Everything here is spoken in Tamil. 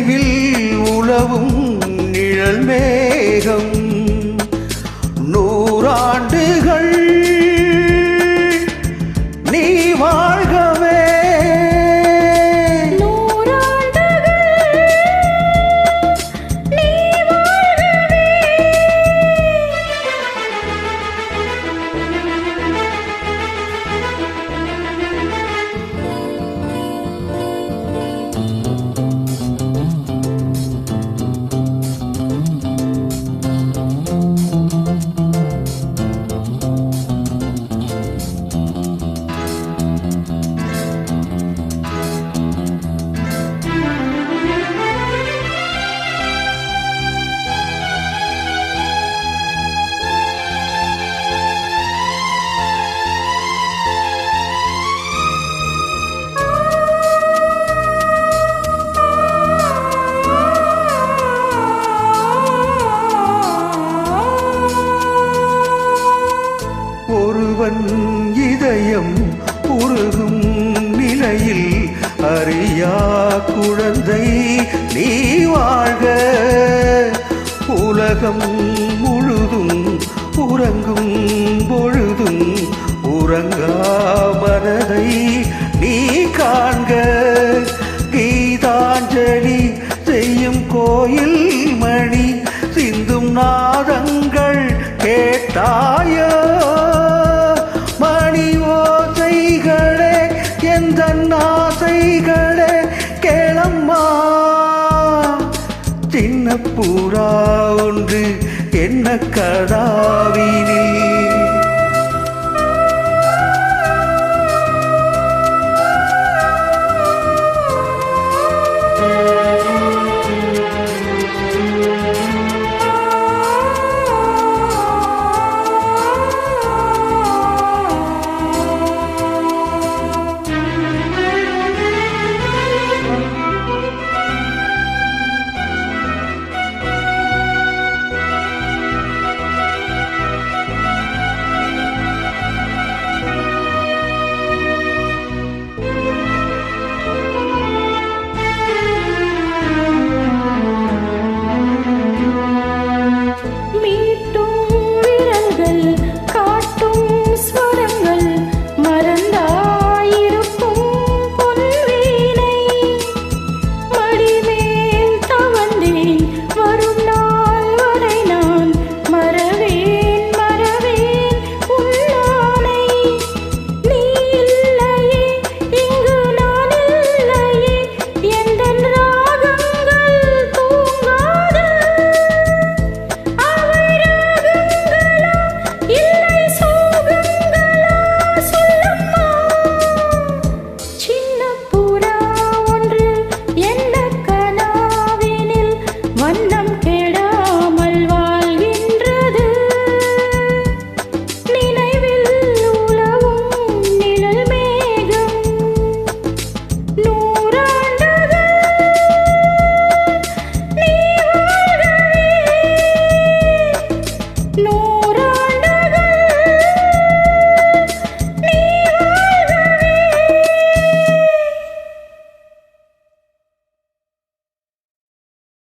நினைவில் உலவும் நிழல் மேகம். ஒருவன் இதயம் உருகும் நிலையில் அறியா குழந்தை நீ வாழ்க. உலகம் முழுதும் உறங்கும் பொழுதும் உறங்கா மனதை நீ காண்க. கீதாஞ்சலி செய்யும் கோயில் மணி சிந்தும் நாதங்கள் கேட்டா தன் ஆசைகளே கேளம்மா. சின்ன பூரா ஒன்று என்ன கடாவினில்